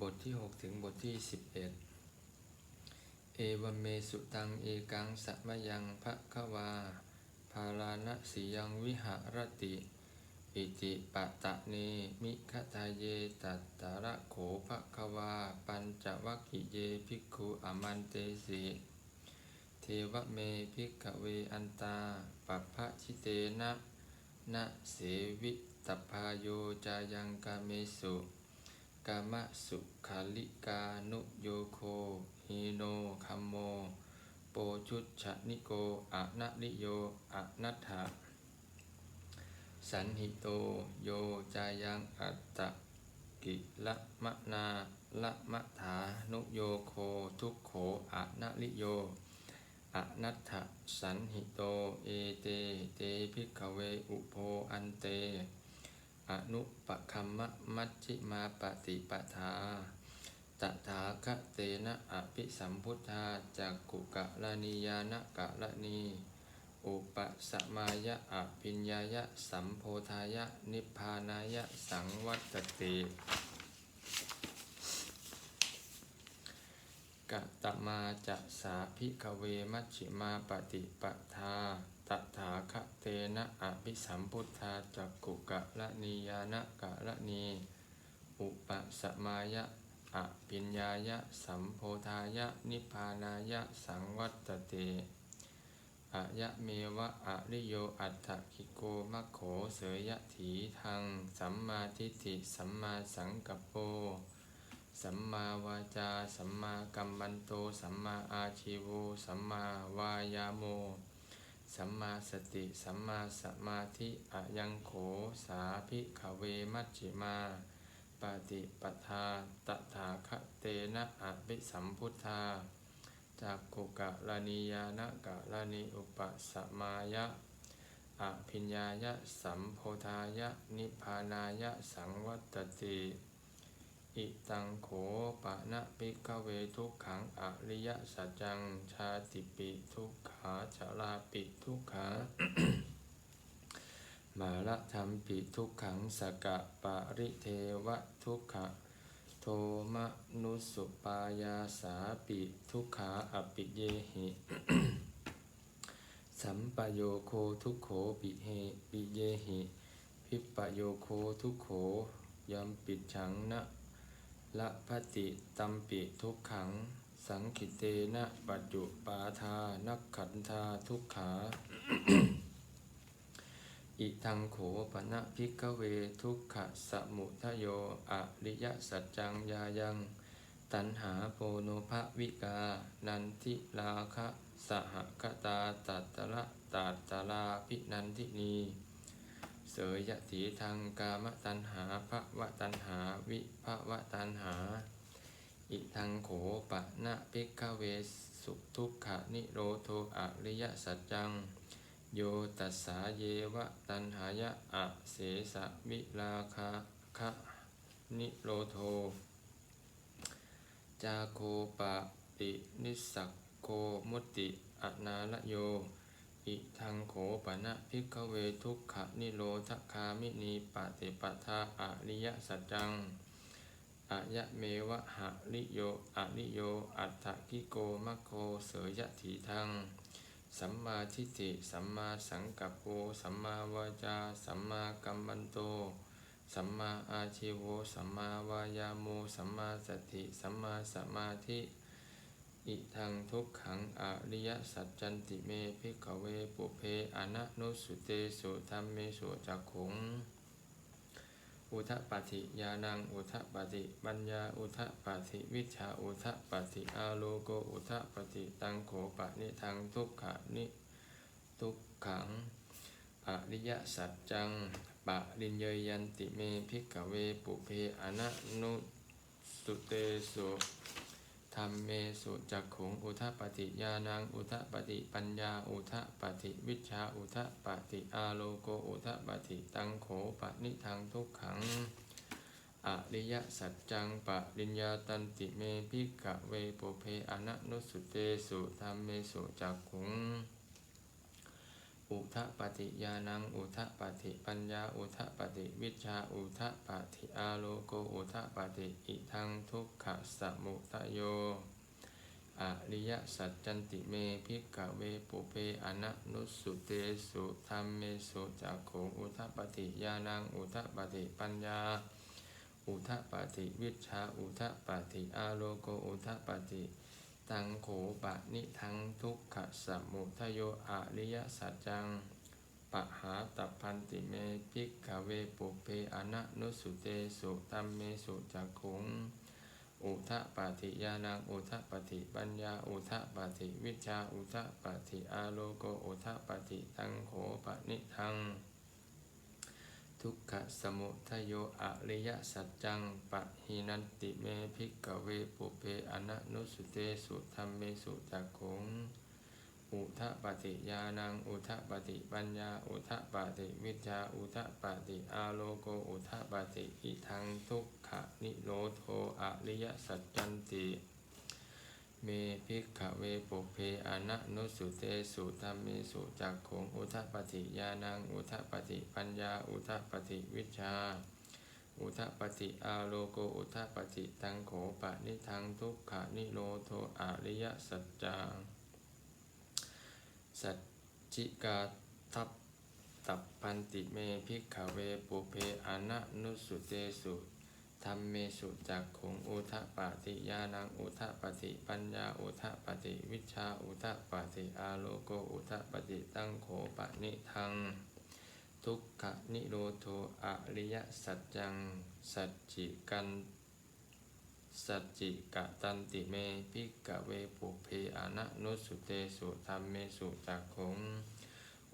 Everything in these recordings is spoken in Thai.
บทที่ 6 ถึงบทที่ 11 เอวเมสุตัง เอกังสัมยังภะควา ภาลานะสียังวิหารติ อิติปะตะเนมิคทาเยตัตตระโขภะควา ปัญจวัคคิเยภิกขุอมันเตสิเทวเมภิกขเวอันตาปัพพะชิเตนะนะเสวิตพาโยจายังกาเมสุ กามะสุขาลิกานุโยโคฮิโนคัมโม โปชุชนิโกอะนะลิโยอะนัตถะสันหิโตโยจายังอัตตะกิละมะนาละมะถานุโยโคทุกโขอะนะลิโยอะนัตถสันหิโตเอเตเตภิกเวอุโพอันเต อนุปคัมมะมัชฌิมาปฏิปทาตถาคเตนะอภิสัมพุทธาจักกุกะลานิยานะกะละนีอุปสมายะอภิญญายะสัมโพธายะ นิพพานายะสังวัตติกะตมาจะสาภิกเวมัชฌิมาปฏิปทา ตถาคเตนะอภิสัมพุทธาจักกุกะละนียานะกะละนีอุปสมายะอภิญญายะสัมโพธายะนิพพานายะสังวัตติอะยะเมวะอะริโยอัตถคิโกมะโขเสยยะถีทางสัมมาทิฏฐิสัมมาสังกัปโป สัมมาวาจา สัมมากัมมันโต สัมมาอาชีโว สัมมาวายาโม สัมมาสติ สัมมาสมาธิอะยังโข สาภิขเวมัชฌิมาปฏิปทาตถาคเตนะอภิสัมพุทธาจากกุกะลานิยานกะลานิอุปสมายะอภิญญายะสัมโพธายะ นิพพานายะสังวัตติ อิตังโขปะนะปิกเวทุกขังอริยสัจจัง ชาติปิทุกขาชาลาปิทุกขามาละธรรมปิทุกขังสกะปะริเทวะทุกขะโทมะนุสุปายาสาปิทุกขาอปิเยหิสัมปโยโคทุกโขปิเฮปิเยหิพิปโยโคทุกโขยมปิดฉังนะ ละพติตัมปิทุกขัง สังคิเตนะปัจจุปาทานักขันธาทุกขา อิทังโขปะนะพิกเวทุกขะสมุทโยอริยสัจจังยายังตัณหาโปโนภวิกา นันทิลาคะสหคตาตัตตระตัตตลาภินันทินี สยยะถีทางกามตัณหาภวะตัณหาวิภวะตัณหา อิทังโขปะนะพิกเวสุทุกขะนิโรโทอริยสัจจัง โยตัสสาเยวะตันหายะอะเสสะวิลาคาคะนิโรโท จาโคปะตินิสสักโคมุตติอนาลโย อิทังโขปะนะพิกเวทุกขะนิโรธคามินีปฏิปทาอริยสัจจังอายะเมวะหะริโยอะริโย อัตถกิโกมะโคเสยะถีทัง สัมมาทิฏฐิ สัมมาสังกัปโป สัมมาวาจา สัมมากัมมันโต สัมมาอาชีโว สัมมาวายาโม สัมมาสติ สัมมาสมาธิ อิทังทุกขังอริยสัจจันติเมภิกขเวปุเพอนะนุสุเตสุธรรมเมสุจักขุงอุทปฏิยานังอุทปฏิปัญญาอุทปฏิวิชาอุทปฏิอาโลโกอุทปฏิตังโขปะนิทังทุกขานิทุกขังอริยสัจจังปะริญเยยันติเมภิกขเวปุเพอนะนุสุเตสุ ธรรมเมสุจักขุงอุทปฏิญาณังอุทปฏิปัญญาอุทปฏิวิชาอุทปฏิอาโลโกอุทปฏิตังโขปนิทังทุกขังอริยสัจจังปะริญญาตันติเมพิกะเวปุเพอนะนุสุเตสุธรรมเมสุจักขุง อุทะปฏิญาณังอุทะปฏิปัญญาอุทะปฏิวิชาอุทะปฏิอาโลโกอุทะปฏิอิทังทุกขสมุทโยอริยสัจจันติเมพิกเวปุเพอนะนุสุเตสุธรรมเมสุจักขอุทะปฏิญาณังอุทะปฏิปัญญา อุทะปฏิวิชชาอุทะปฏิอาโลโกอุทะปฏิ ตังโขปะนิทังทุกขสมุทโยอริยสัจจังปะหาตัพพันติเมพิกขเวปุเพอนะนุสุเตสุตัมเมสุจักขุง อุทะปฏิยานังอุทะปฏิปัญญาอุทะปฏิวิชาอุทะปฏิอาโลโกอุทะปฏิตังโขปะนิทัง ทุกขสมุทโยอริยสัจจังปะหินันติเมภิกขเวปุเพอนะนุสุเตสุธรรมเมสุจักขงอุทะปฏิญาณังอุทะปฏิปัญญาอุทะปฏิวิชาอุทะปฏิอาโลโกอุทะปฏิอิทังทุกขนิโรโทอริยสัจจันติ เมภิกขเวปุเพอนะนุสุเตสุธรรมเมสุจักขงอุทะปฏิญาณังอุทะปฏิปัญญาอุทะปฏิวิชา อุทะปฏิอาโลโกอุทะปฏิตังโขปะนิทังทุกขานิโรโทอริยสัจจังสัจจิกาทัพตับพันติเมภิกขเวปุเพอนะนุสุเตสุ ธรรมเมสุจักขุงอุทะปฏิญาณังอุทะปฏิปัญญาอุทะปฏิวิชาอุทะปฏิอาโลโกอุทะปฏิตั้งโขปะนิทัง ทุกขนิโรโทอริยสัจจังสัจจิกันสัจจิกะตันติเมภิกขเวปุเพอนะนุสุเตสุธรรมเมสุจักขุง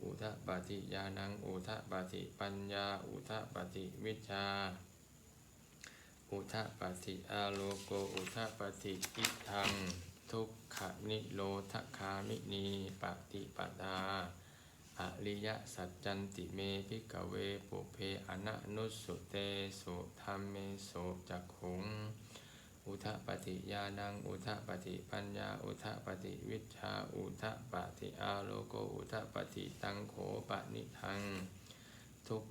อุทะปฏิญาณังอุทะปฏิปัญญาอุทะปฏิวิชา อุทะปฏิอาโลโกอุทะปฏิอิทัง ทุกขนิโรธคามินีปฏิปทาอริยสัจจันติเมภิกเวปุเพอนะนุสุเตสุธรรมเมโสจักขุง อุทะปฏิญาณัง อุทะปฏิปัญญา อุทะปฏิวิชา อุทะปฏิอาโลโก อุทะปฏิตังโขปะนิทัง ทุก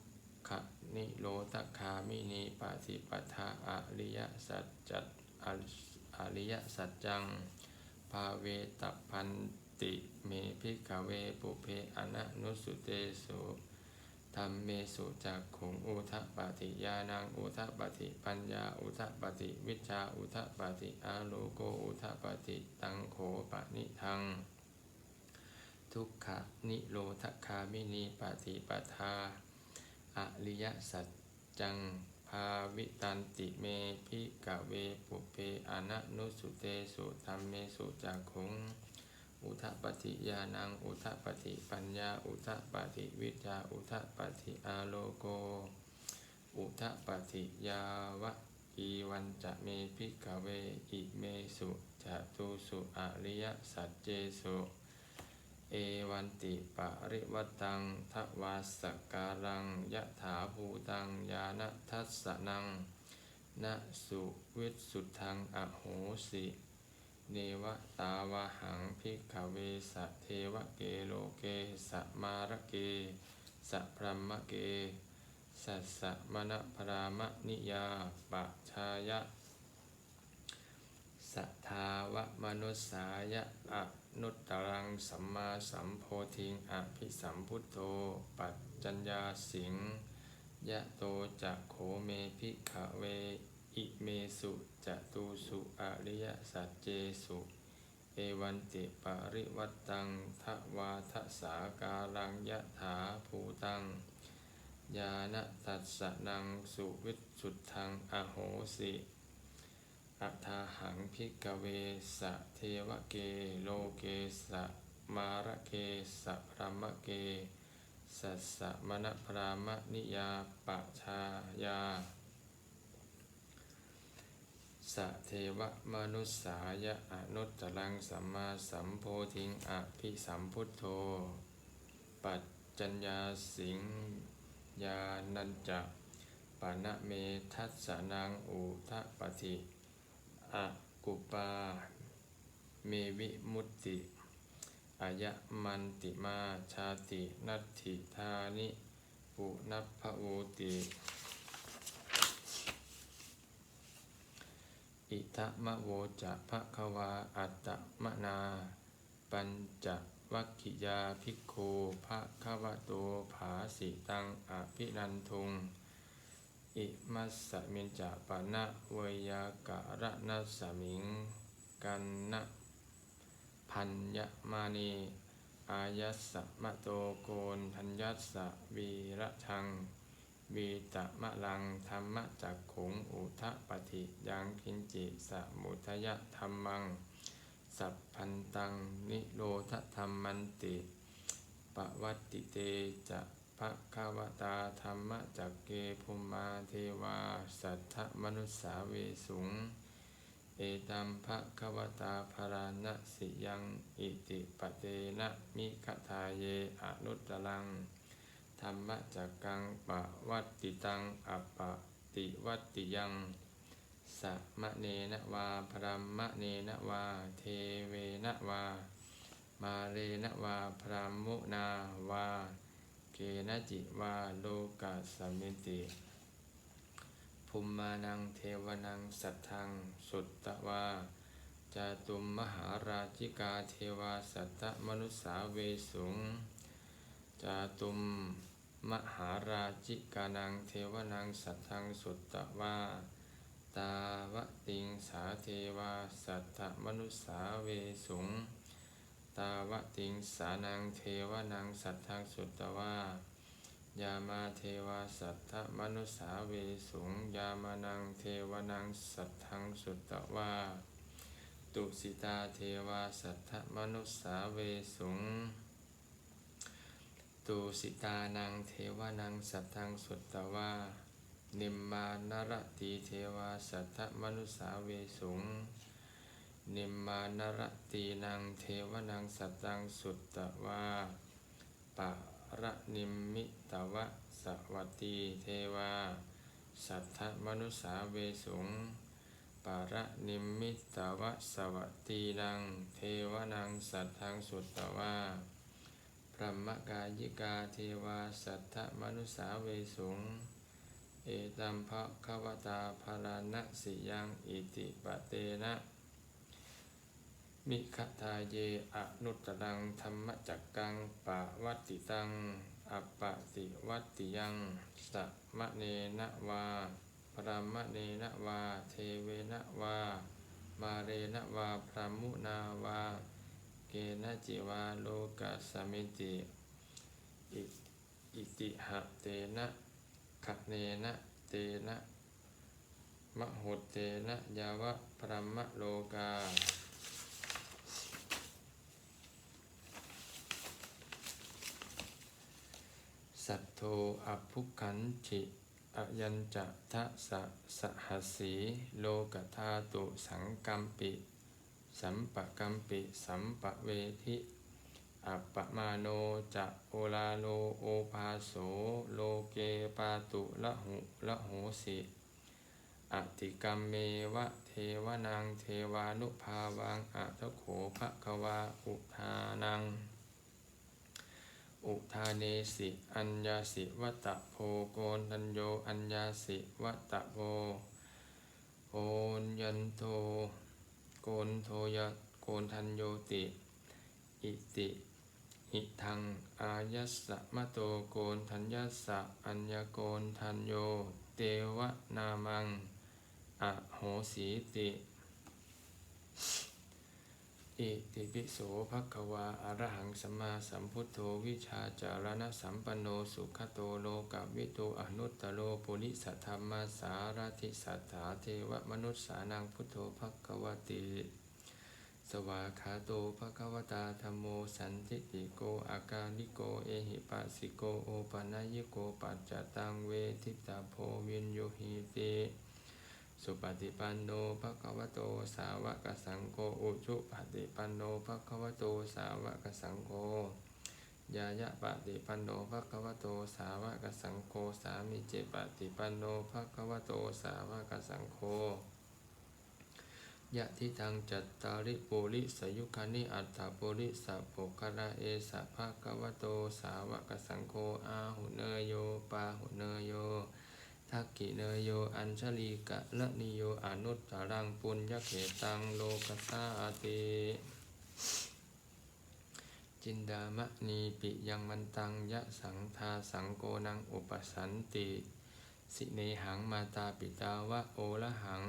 ขนิโรธคามินีปฏิปทาอริยสัจจัตอริยสัจจัง ภาเวตพันติเมภิกเวปุเพอนะนุสุเตสุธรรมเมสุจักขุงอุทะปฏิญาณังอุทะปฏิปัญญาอุทะปฏิวิชาอุทะปฏิอาโลโกอุทะปฏิตังโขปะนิทัง ทุกขนิโรธคามินีปฏิปทา อริยสัจจังภาวิตันติเมภิกขเวปุเพอนะนุสุเตสุธรรมเมสุจักขุงอุทะปฏิญาณัง อุทะปฏิปัญญา อุทะปฏิวิชาอุทะปฏิอาโลโก อุทะปฏิยาวะอีวันจะเมภิกขเว อิเมสุจตุสุอริยสัจเจสุ เอวันติปะริวัตังทวาสการังยะถาภูตังยานะทัสสนังนะสุวิสุทธังอโหสิ เนวตาวหังพิกเวสะเทวเกโลเกสะมารเกสะพรมเกสัสสะมณพรามนิยาปะชายะ สัทธาวะมนุสายะอนุตตรังสัมมาสัมโพธิงอภิสัมพุทโธปัจจัญญาสิงยะโตจะโขเมภิกขเว อิเมสุจะตูสุอริยสัจเจสุ เอวันติปาริวัตตังทวาทสาการังยะถาภูตังยานตัสสะนังสุวิสุทธังอโหสิ อัฏฐาหังพิกเวสะเทวเกโลเกสะมาระเกสะพรหมเกสัสะมณพรามนิยาปะชายาสะเทวะมนุสสายะอนุตตรังสัมมาสัมโพธิงอภิสัมพุทโธ ปัจจัญญาสิงยานันจะปานะเมทัสสนังอุทะปฏิ อกุปา เมวิมุตติอายะมันติมาชาตินัตถิธานิปุนัพพโวติอิทะมะโวจะภะคะวาอัตตะมะนา ปัญจวัคคิยาภิกขุภะคะวะโตภาสิตังอภินันทุง อิมัสสมินจะปะนะเวยากะระนัสมิง กันนะพัญญมานีอายัสสะมะโตโกนทัญญัสสะวีระชังวีตะมะลังธรรมะจักขุงอุทะปฏิยังกินจิสะมุทยะธรรมัง สัพพันตังนิโรธธรรมันติปวัตติเตจะ ภะคะวตาธรรมจักเกภุมาเทวา สัทธมนุสสาเวสุง เอตัมภะคะวตาภาราณสิยังอิติปเตนะมิคทาเยอนุตตรัง ธรรมจักกังปะวัตติตังอัปปะติวัตติยังสัมะเนนะวาพรมะเนนะวา เทเวนะวา มาเรนะวาพรหมุนาวา เกนะจิวาโลกัสมิติภูมมานังเทวนังสัทธังสุตตะวาจาตุมมหาราชิกาเทวาสัตตมนุสสาเวสุงจาตุมมหาราชิกานังเทวนังสัทธังสุตตะวาตาวติงสาเทวาสัตตมนุสสาเวสุง ตาวะติงสานังเทวนังสัทธังสุตตะวายามาเทวาสัทธมนุสาเวสุงยามานังเทวนังสัทธังสุตตะวาตุสิตาเทวาสัทธมนุสาเวสุงตุสิตานังเทวนังสัทธังสุตตะวานิมมานรตีเทวาสัทธมนุสสาเวสุง นิมมานรตีนังเทวนังสัตตังสุตตะวาปะระนิมมิตวะสวัตตีเทวา สัทธมนุสาเวสุงปะระนิมมิตวะสวัตตีนังเทวนังสัตทังสุตตะวาพรหมกายิกาเทวาสัทธมนุสาเวสุงเอตัมภะควตาภาราณสิยังอิติปะเตนะ มิคทาเยอนุตรังธรรมจักกังปะวัตติตังอปะติวัตติยังสัมะเนนะวาพรหมเนนะวา เทเวนะวา มาเรนะวาพรหมุนาวา เกนะจิวาโลกัสมิติอิอิติหะเตนะขะเนนะเตนะมะหุเตนะยาวะพรหมโลกา สัทโธอภุขันจิอยัญจะทะสะสหสีโลกธาตุสังกัมปิ สัมปะกัมปิ สัมปะเวทิอัปปมาโนจะโอลาโลโอภาโสโลเกปาตุละหุละโหสิอติกรรมเมวะเทวนังเทวานุภาวังอัตโขภะควาอุทานัง อุทาเนสิอัญญาสิวัตตะโพโกนัญโยอัญญาสิวัตตะโพโกนยันโทโกนโทยะโกนทัญโยติ อิติหิทังอายัสสะมะโตโกนทัญญัสสะอัญญโกนทัญโยเตวะนามัง อโหสีติ อิติปิโสภควาอรหังสัมมาสัมพุทโธวิชาจารณสัมปันโนสุขโตโลกวิโตอนุตตโรปุริสัทธรรมาสารทิสัทธาเทวมนุษสานังพุทโธภควติสวากขาโตภควตาธรรมโมสันติติโกอากาลิโกเอหิปัสสิโกโอปะนะยิโกปัจจตังเวทิตาโพวินโยหิติ สุปฏิปันโนภะคะวะโตสาวกสังโฆอุชุปฏิปันโนภะคะวะโตสาวกสังโฆยายะปฏิปันโนภะคะวะโตสาวกสังโฆสามิเจปฏิปันโนภะคะวะโตสาวกสังโฆยะทิทังจัตตาริปุริสยุคานิอัตถปุริสัพพคระเอสะภะคะวะโตสาวกสังโฆอาหุเนโยปาหุเนโย ทักกิเนโยอัญชลีกะละนิโยอนุตตรังปุญญเขตังโลกัสสาติจินดามะนีปิยังมันตังยะสังทาสังโกนังอุปสันติ สิเนหังมาตาปิตาวะโอละหัง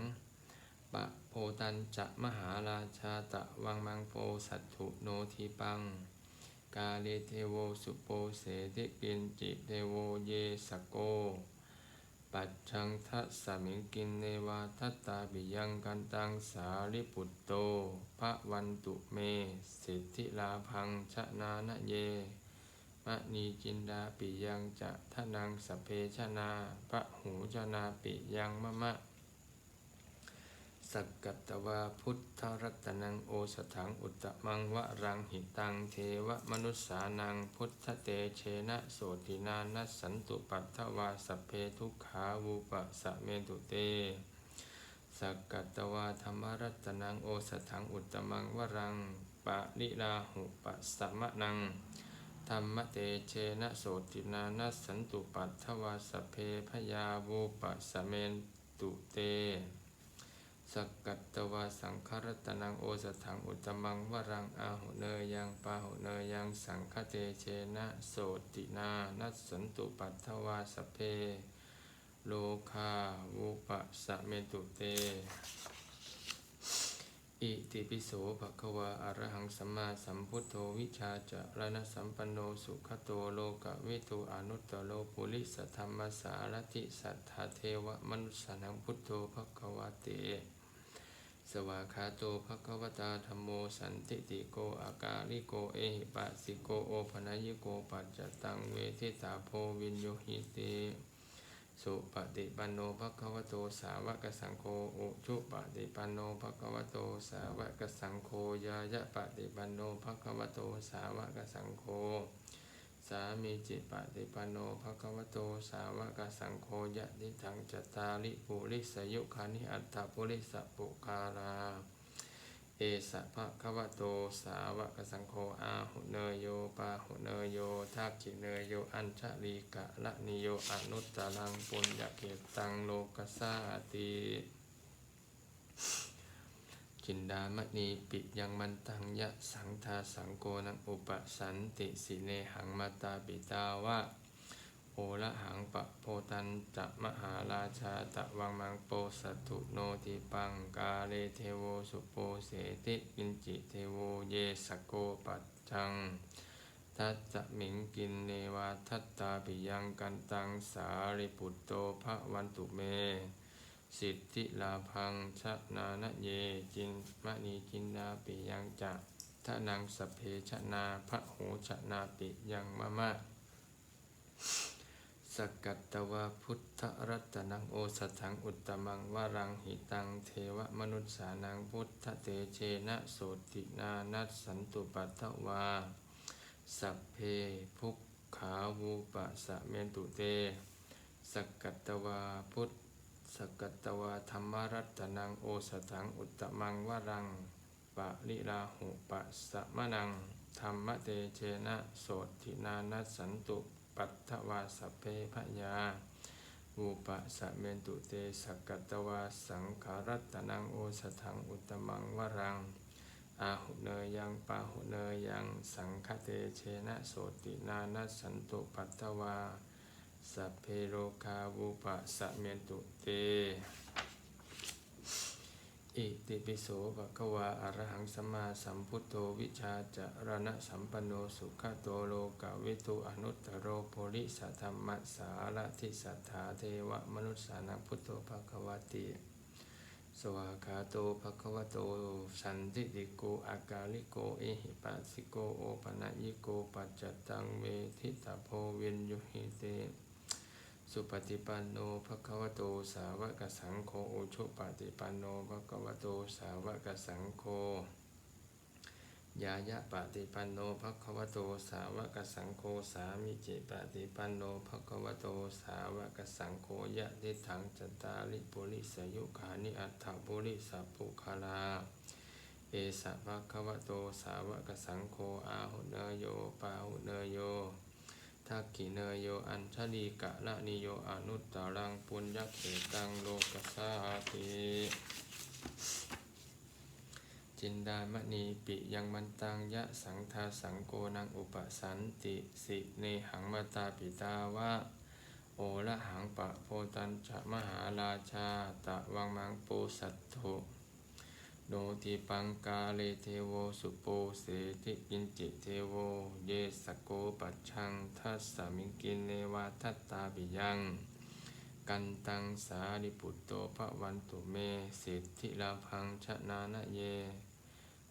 ปะโพตันจะมหาราชาตะวังมังโปสัตถุโนทีปัง กาเลเทโวสุโปเสติกินจิเทโวเยสโก ปัจจังทัสสมิงกินเนวาทัตตาบิยังกันตังสาริปุตโตภะวันตุเม สิทธิลาพังชนานะเยมะนีจินดาปิยังจะทะนังสเพชนาปะหูชนาปิยังมะมะ สักกัตตวาพุทธรัตนังโอสถังอุตตมังวะรังหิตังเทวมนุสสานังพุทธเตเชนะโสตินานัสสันตุปัตถวาสเพทุกขาวูปะสะเมตุเตสักกัตตวาธรรมรัตนังโอสถังอุตตมังวรังปะลิลาหุปสะมะนังธรรมเตเชนะโสตินานัสสันตุปัตถวาสเพพยาวูปะสะเมตุเต สักกัตตวาสังครัตนังโอสถังอุตมังวรังอาหุเนยยังปาหุเนยยังสังคเตเชนะโสตินานัสสันตุปัตถวาสพเพ โลคาวุปะสะเมตุเต อิติปิโสภควาอะรหังสัมมาสัมพุทโธวิชาจารณสัมปันโนสุขโตโลกวิทูอนุตตโลปุริสธรรมสารติสัทธาเทวมนุสสานังพุทโธภควะเต สวากขาโตภะคะวตาธรรมโมสันติติโกอากาลิโกเอหิปัสสิโกโอภนัยโกปัจจตังเวทิตาโพวินโยหิเตสุปฏิปันโนภะคะวโตสาวกสังโฆอุชุปฏิปันโนภะคะวโตสาวกสังโฆยายะปฏิปันโนภะคะวโตสาวกสังโฆ สามีจิปฏิปันโนภะคะวโตสาวกสังโฆยะทิทังจตาริปุริสยุคานิอัตถปุริสปุคาราเอสะภะคะวะโตสาวกสังโฆอาหุเนยโยปาหุเนยโยทักขิเนยโยอัญชลีกะละนิโยอนุตตรังปุญญเกตังโลกัสสาติ จินดามณีปิยังมันตังยะสังทาสังโกนังอุปสันติสิเนหังมาตาปิตาวะโอละหังปะโพตันจะมหาราชาตะวังมังโปสัตุโนติปังกาเลเทโวสุโปเสติกินจิเทโวเยสโกปัจจังทัตจะมิงกินเนวาทัตตาปิยังกันตังสาริปุตโตภะวันตุเม สิทธิลาพังชะนานะเยจินมะนีจินดาปิยังจะทะนังสพเพชนาพระโหชนาปิยังมะมะสกัตตวาพุทธรัตนังโอสถังอุตตมังวารังหิตังเทวมนุษสานังพุทธเตเชนะโสตินานัสสันตุปัตถวาสัพเพภุกขาวูปะสะเมนตุเตสกัตตวาพุทธ สกัตตวาธรรมรัตนังโอสถังอุตตมังวรังปะลิลาหุปะสะมะนังธรรมเตเชนะโสตินานัสสันตุปัตถวาสเพพยาวูปะสะเมนตุเตสกัตตวาสังขารัตนังโอสถังอุตตมังวรังอาหุเนยังปาหุเนยยังสังคเตเชนะโสตินานัสสันตุปัตถวา สัพเพโรคาวุปะสะเมนตุเต อิติปิโสภะคะวาอะระหังสัมมาสัมพุทโธวิชาจารณะสัมปันโนสุขโตโลกวิทุอนุตตโรโพริสัทธรรมสารทิสัทธาเทวมนุสสานังพุทโธภะคะวะติสวากาโตภะควโต สันติติโกอากาลิโก เอหิปัสสิโก โอปะนะยิโก ปัจจตังเวทิตาโพเวนยุหิเต สุปฏิปันโนภะคะวะโตสาวกสังโฆอุชุปฏิปันโนภะคะวะโตสาวกสังโฆยายะปฏิปันโนภควโตสาวกสังโฆสามิจิปฏิปันโนภควโตสาวกสังโฆยะทิถังจตาริปุริสยุขานิอัตถปุริสัพพุคาลาเอสะภะคะวะโตสาวกสังโฆอาหุเนโยปาหุเนโย ทักขิเนโยอัญชลีกะละนิโยอนุตตรังปุญญเขตังโลกสาติจินดามณีปิยังมันตังยะสังทาสังโกนังอุปสันติสิเนหังมตาปิตาวะโอละหังปะโพตัญจะมหาราชาตะวังมังปูสัตถุ โนติปังกาเลเทโวสุโปเสติกินจิเทโว เยสโกปัจชังทัสสมิงกินเนวาทัตตาปิยัง กันตังสาริปุตโตภะวันตุเมสิทธิลาพังชนะนะเย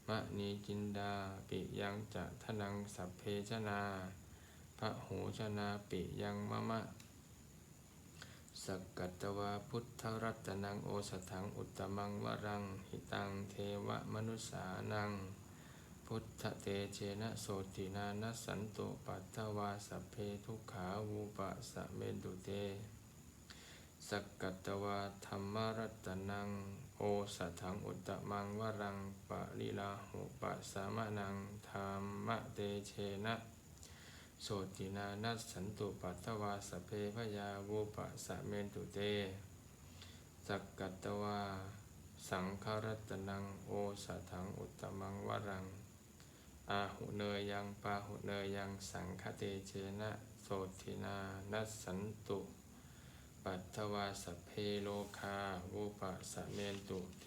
มะนีจินดาปิยังจะทนังสัพเพชนาพระหูชนาปิยังมะมะ สักกัตวาพุทธรัตนังโอสถังอุตตมังวรังหิตังเทวมนุสานัง พุทธเตเชนะโสตินานัสสันตุปัตถวาสเพทุขาวูปะสะเมตุเต สักกัตตวาธรรมรัตนังโอสถังอุตตมังวรังปะลิลาหุปะสามะนังธรรมเตเชนะ โสตินานัสสันตุปัตถวาสเพพยาวูปะสะเมนตุเตสักกัตตวา สังฆรัตนังโอสะถังอุตมังวรัง อาหุเนยยังปาหุเนยยังสังฆเตเชนะโสตินานัสสันตุปัตถวาสเพโลคาวูปะสะเมนตุเต